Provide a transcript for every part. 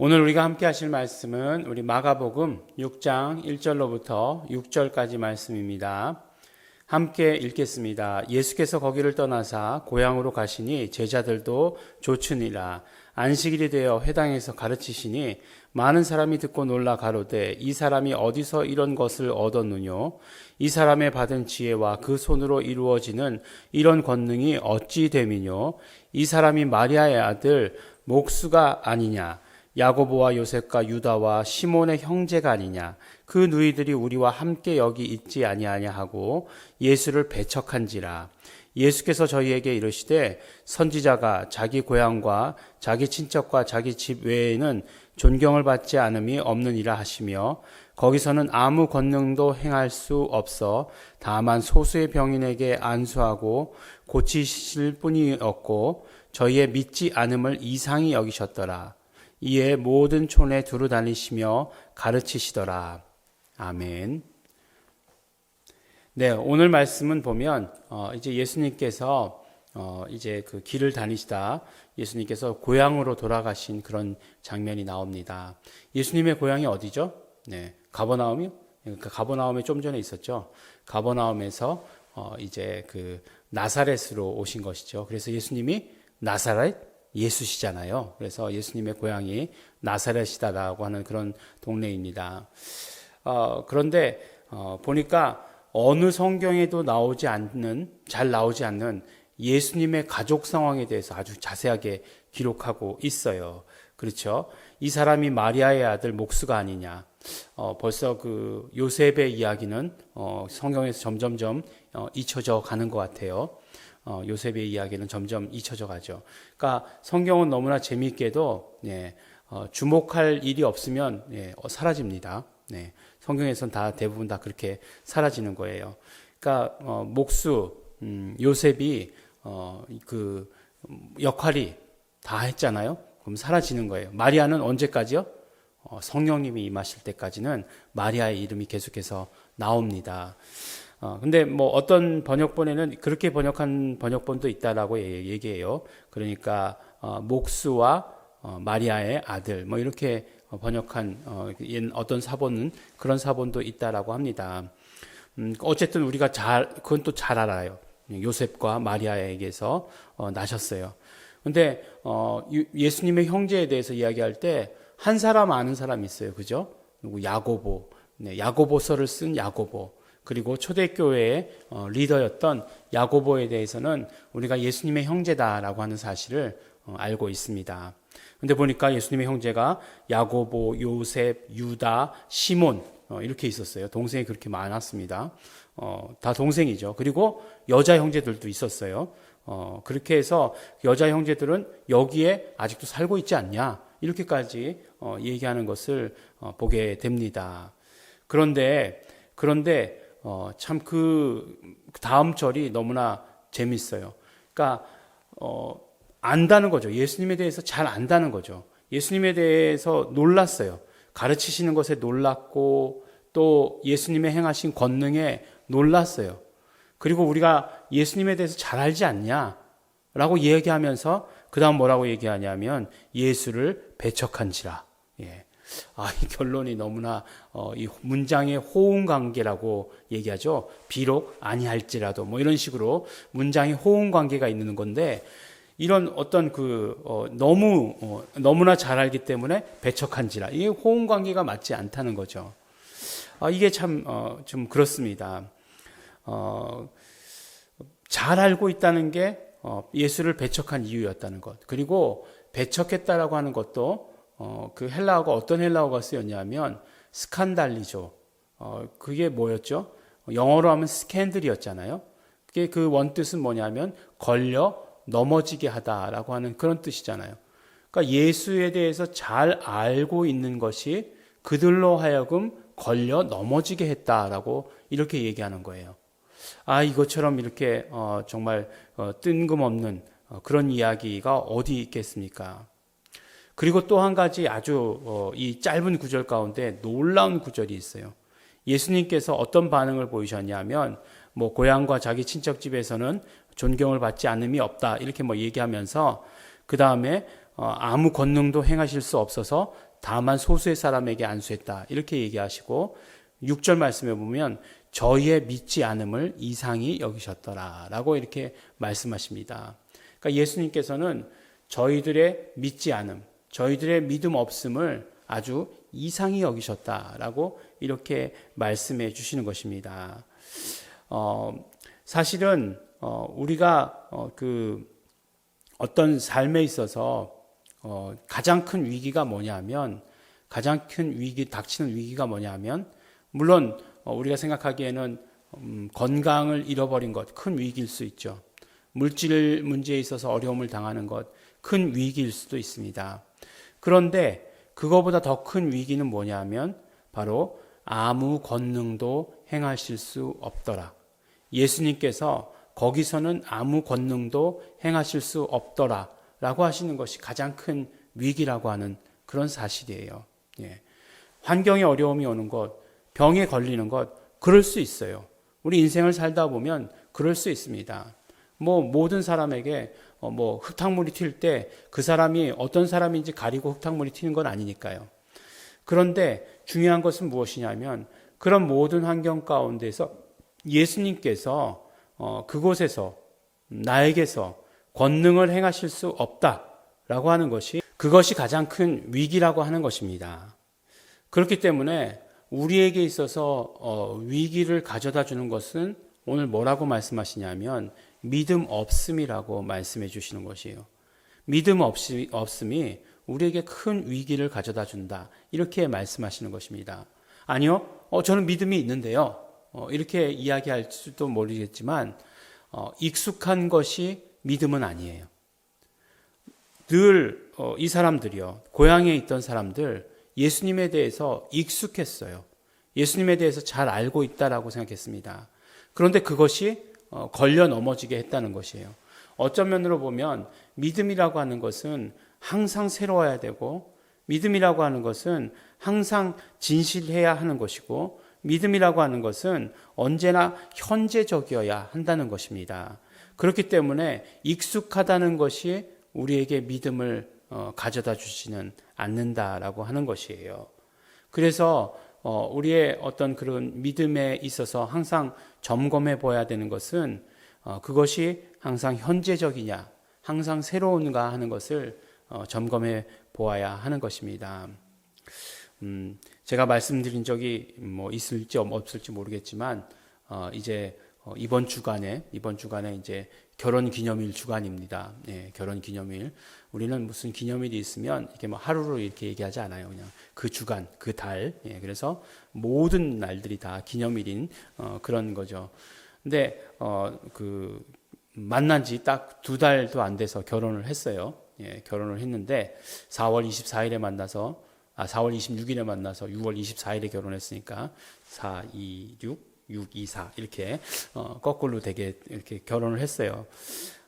오늘 우리가 함께 하실 말씀은 우리 마가복음 6장 1절로부터 6절까지 말씀입니다. 함께 읽겠습니다. 예수께서 거기를 떠나사 고향으로 가시니 제자들도 조춘이라 안식일이 되어 회당에서 가르치시니 많은 사람이 듣고 놀라 가로되 이 사람이 어디서 이런 것을 얻었느뇨 이 사람의 받은 지혜와 그 손으로 이루어지는 이런 권능이 어찌 됨이뇨 이 사람이 마리아의 아들 목수가 아니냐 야고보와 요셉과 유다와 시몬의 형제가 아니냐. 그 누이들이 우리와 함께 여기 있지 아니하냐 하고 예수를 배척한지라. 예수께서 저희에게 이르시되 선지자가 자기 고향과 자기 친척과 자기 집 외에는 존경을 받지 않음이 없느니라 하시며 거기서는 아무 권능도 행할 수 없어 다만 소수의 병인에게 안수하고 고치실 뿐이었고 저희의 믿지 않음을 이상히 여기셨더라 이에 모든 촌에 두루 다니시며 가르치시더라. 아멘. 네, 오늘 말씀은 보면 어, 이제 예수님께서 어, 이제 그 길을 다니시다 예수님께서 고향으로 돌아가신 그런 장면이 나옵니다. 예수님의 고향이 어디죠? 네, 가버나움이요. 그러니까 가버나움에 좀 전에 있었죠. 가버나움에서 어, 이제 그 나사렛으로 오신 것이죠. 그래서 예수님이 나사렛 예수시잖아요. 그래서 예수님의 고향이 나사렛이다라고 하는 그런 동네입니다. 어, 그런데 어, 보니까 어느 성경에도 나오지 않는 잘 나오지 않는 예수님의 가족 상황에 대해서 아주 자세하게 기록하고 있어요. 그렇죠? 이 사람이 마리아의 아들 목수가 아니냐. 어, 벌써 그 요셉의 이야기는 어, 성경에서 점점점 어, 잊혀져 가는 것 같아요. 어, 요셉의 이야기는 점점 잊혀져 가죠. 그러니까 성경은 너무나 재미있게도 네, 어, 주목할 일이 없으면 네, 어, 사라집니다. 네, 성경에선 다 대부분 다 그렇게 사라지는 거예요. 그러니까 어, 목수 음, 요셉이 어, 그 역할이 다 했잖아요. 그럼 사라지는 거예요. 마리아는 언제까지요? 어, 성령님이 임하실 때까지는 마리아의 이름이 계속해서 나옵니다. 어, 근데 뭐 어떤 번역본에는 그렇게 번역한 번역본도 있다라고 얘기해요. 그러니까 어, 목수와 어, 마리아의 아들 뭐 이렇게 번역한 어, 어떤 사본은 그런 사본도 있다라고 합니다. 음, 어쨌든 우리가 잘 그건 또 잘 알아요. 요셉과 마리아에게서 어, 나셨어요. 근데 어, 예수님의 형제에 대해서 이야기할 때 한 사람 아는 사람이 있어요. 그죠? 누구 야고보. 네, 야고보서를 쓴 야고보. 그리고 초대교회의 어, 리더였던 야고보에 대해서는 우리가 예수님의 형제다라고 하는 사실을 어, 알고 있습니다. 근데 보니까 예수님의 형제가 야고보, 요셉, 유다, 시몬 어, 이렇게 있었어요. 동생이 그렇게 많았습니다. 다 동생이죠. 그리고 여자 형제들도 있었어요. 그렇게 해서 여자 형제들은 여기에 아직도 살고 있지 않냐 이렇게까지 얘기하는 것을 보게 됩니다. 그런데 그런데 어, 참 그 다음 절이 너무나 재밌어요. 그러니까 어, 안다는 거죠. 예수님에 대해서 잘 안다는 거죠. 예수님에 대해서 놀랐어요. 가르치시는 것에 놀랐고 또 예수님의 행하신 권능에 놀랐어요. 그리고 우리가 예수님에 대해서 잘 알지 않냐? 라고 얘기하면서 그 다음 뭐라고 얘기하냐면 예수를 배척한지라. 예. 아, 이 결론이 너무나 어, 이 문장의 호응 관계라고 얘기하죠. 비록 아니할지라도 뭐 이런 식으로 문장의 호응 관계가 있는 건데 이런 어떤 그 어, 너무 어, 너무나 잘 알기 때문에 배척한지라 이게 호응 관계가 맞지 않다는 거죠. 아, 이게 참좀 어, 그렇습니다. 어, 잘 알고 있다는 게 어, 예수를 배척한 이유였다는 것. 그리고 배척했다라고 하는 것도 어, 그 헬라어가 어떤 헬라어가 쓰였냐면 스칸달리죠. 어, 그게 뭐였죠? 영어로 하면 스캔들이었잖아요. 그게 그 원뜻은 뭐냐면 걸려 넘어지게 하다라고 하는 그런 뜻이잖아요. 그러니까 예수에 대해서 잘 알고 있는 것이 그들로 하여금 걸려 넘어지게 했다라고 이렇게 얘기하는 거예요. 아, 이것처럼 이렇게 어, 정말 어, 뜬금없는 어, 그런 이야기가 어디 있겠습니까? 그리고 또 한 가지 아주 어, 이 짧은 구절 가운데 놀라운 구절이 있어요. 예수님께서 어떤 반응을 보이셨냐면 뭐 고향과 자기 친척 집에서는 존경을 받지 않음이 없다 이렇게 뭐 얘기하면서 그 다음에 어, 아무 권능도 행하실 수 없어서 다만 소수의 사람에게 안수했다. 이렇게 얘기하시고 6절 말씀에 보면 저희의 믿지 않음을 이상히 여기셨더라라고 이렇게 말씀하십니다. 그러니까 예수님께서는 저희들의 믿지 않음, 저희들의 믿음 없음을 아주 이상히 여기셨다라고 이렇게 말씀해 주시는 것입니다. 어, 사실은 어, 우리가 어, 그 어떤 삶에 있어서 어, 가장 큰 위기가 뭐냐면 가장 큰 위기 닥치는 위기가 뭐냐면 물론 어, 우리가 생각하기에는 음, 건강을 잃어버린 것 큰 위기일 수 있죠. 물질 문제에 있어서 어려움을 당하는 것 큰 위기일 수도 있습니다. 그런데 그거보다 더 큰 위기는 뭐냐면 바로 아무 권능도 행하실 수 없더라. 예수님께서 거기서는 아무 권능도 행하실 수 없더라. 라고 하시는 것이 가장 큰 위기라고 하는 그런 사실이에요. 예. 환경에 어려움이 오는 것, 병에 걸리는 것, 그럴 수 있어요. 우리 인생을 살다 보면 그럴 수 있습니다. 뭐 모든 사람에게 어, 뭐 흙탕물이 튈 때 그 사람이 어떤 사람인지 가리고 흙탕물이 튀는 건 아니니까요. 그런데 중요한 것은 무엇이냐면 그런 모든 환경 가운데서 예수님께서 어, 그곳에서 나에게서 권능을 행하실 수 없다라고 하는 것이 그것이 가장 큰 위기라고 하는 것입니다. 그렇기 때문에 우리에게 있어서 어, 위기를 가져다 주는 것은 오늘 뭐라고 말씀하시냐면 믿음 없음이라고 말씀해 주시는 것이에요. 믿음 없이, 없음이 우리에게 큰 위기를 가져다 준다. 이렇게 말씀하시는 것입니다. 아니요, 어, 저는 믿음이 있는데요. 어, 이렇게 이야기할 수도 모르겠지만, 어, 익숙한 것이 믿음은 아니에요. 늘, 어, 이 사람들이요. 고향에 있던 사람들, 예수님에 대해서 익숙했어요. 예수님에 대해서 잘 알고 있다라고 생각했습니다. 그런데 그것이 어, 걸려 넘어지게 했다는 것이에요. 어떤 면으로 보면 믿음이라고 하는 것은 항상 새로워야 되고 믿음이라고 하는 것은 항상 진실해야 하는 것이고 믿음이라고 하는 것은 언제나 현재적이어야 한다는 것입니다. 그렇기 때문에 익숙하다는 것이 우리에게 믿음을 어, 가져다 주지는 않는다라고 하는 것이에요. 그래서 어, 우리의 어떤 그런 믿음에 있어서 항상 점검해 보아야 되는 것은 어, 그것이 항상 현재적이냐, 항상 새로운가 하는 것을 어, 점검해 보아야 하는 것입니다. 음, 제가 말씀드린 적이 뭐 있을지 없을지 모르겠지만 어, 이제 어, 이번 주간에 이번 주간에 이제 결혼 기념일 주간입니다. 예, 결혼 기념일. 우리는 무슨 기념일이 있으면 이렇게 뭐 하루로 이렇게 얘기하지 않아요. 그냥 그 주간, 그 달. 예, 그래서 모든 날들이 다 기념일인 어, 그런 거죠. 근데 어, 그 만난 지 딱 두 달도 안 돼서 결혼을 했어요. 예, 결혼을 했는데 4월 24일에 만나서 아 4월 26일에 만나서 6월 24일에 결혼했으니까 4, 2, 6 6, 2, 4 이렇게 어, 거꾸로 되게 이렇게 결혼을 했어요.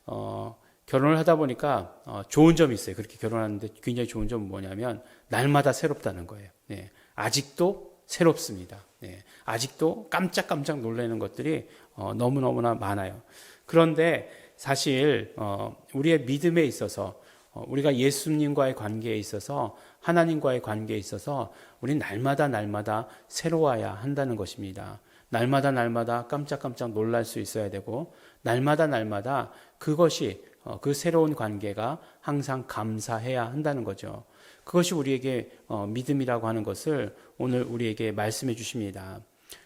어, 결혼을 하다 보니까 어, 좋은 점이 있어요. 그렇게 결혼하는데 굉장히 좋은 점은 뭐냐면 날마다 새롭다는 거예요. 네. 아직도 새롭습니다. 네. 아직도 깜짝깜짝 놀라는 것들이 어, 너무너무나 많아요. 그런데 사실 어, 우리의 믿음에 있어서 어, 우리가 예수님과의 관계에 있어서 하나님과의 관계에 있어서 우리 날마다 날마다 새로워야 한다는 것입니다. 날마다 날마다 깜짝깜짝 놀랄 수 있어야 되고 날마다 날마다 그것이 어, 그 새로운 관계가 항상 감사해야 한다는 거죠. 그것이 우리에게 어, 믿음이라고 하는 것을 오늘 우리에게 말씀해 주십니다.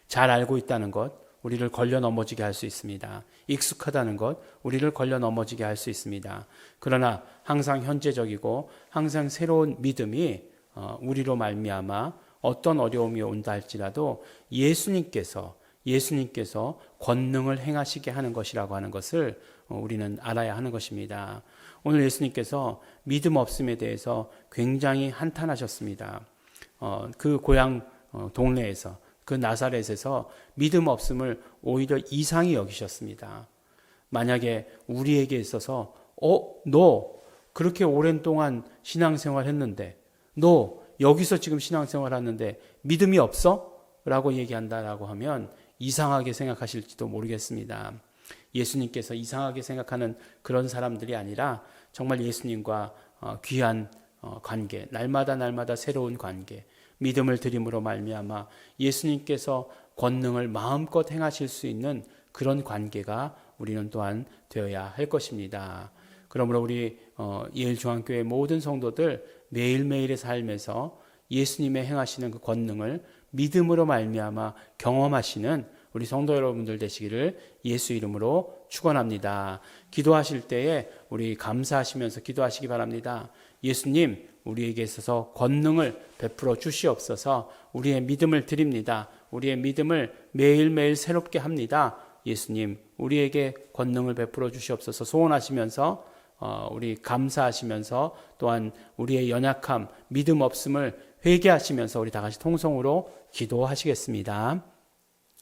잘 알고 있다는 것, 우리를 걸려 넘어지게 할 수 있습니다. 익숙하다는 것, 우리를 걸려 넘어지게 할 수 있습니다. 그러나 항상 현재적이고 항상 새로운 믿음이 어, 우리로 말미암아 어떤 어려움이 온다 할지라도 예수님께서 예수님께서 권능을 행하시게 하는 것이라고 하는 것을 어, 우리는 알아야 하는 것입니다. 오늘 예수님께서 믿음 없음에 대해서 굉장히 한탄하셨습니다. 어, 그 고향 어, 동네에서 그 나사렛에서 믿음 없음을 오히려 이상히 여기셨습니다. 만약에 우리에게 있어서 어, 너 그렇게 오랜 동안 신앙생활 했는데 너 여기서 지금 신앙생활 하는데 믿음이 없어? 라고 얘기한다라고 하면 이상하게 생각하실지도 모르겠습니다. 예수님께서 이상하게 생각하는 그런 사람들이 아니라 정말 예수님과 어, 귀한 어, 관계, 날마다 날마다 새로운 관계, 믿음을 드림으로 말미암아 예수님께서 권능을 마음껏 행하실 수 있는 그런 관계가 우리는 또한 되어야 할 것입니다. 그러므로 우리 어, 예일중앙교회 모든 성도들 매일매일의 삶에서 예수님의 행하시는 그 권능을 믿음으로 말미암아 경험하시는 우리 성도 여러분들 되시기를 예수 이름으로 축원합니다. 기도하실 때에 우리 감사하시면서 기도하시기 바랍니다. 예수님, 우리에게 있어서 권능을 베풀어 주시옵소서. 우리의 믿음을 드립니다. 우리의 믿음을 매일매일 새롭게 합니다. 예수님, 우리에게 권능을 베풀어 주시옵소서. 소원하시면서 어, 우리 감사하시면서 또한 우리의 연약함, 믿음 없음을 회개하시면서 우리 다 같이 통성으로 기도하시겠습니다.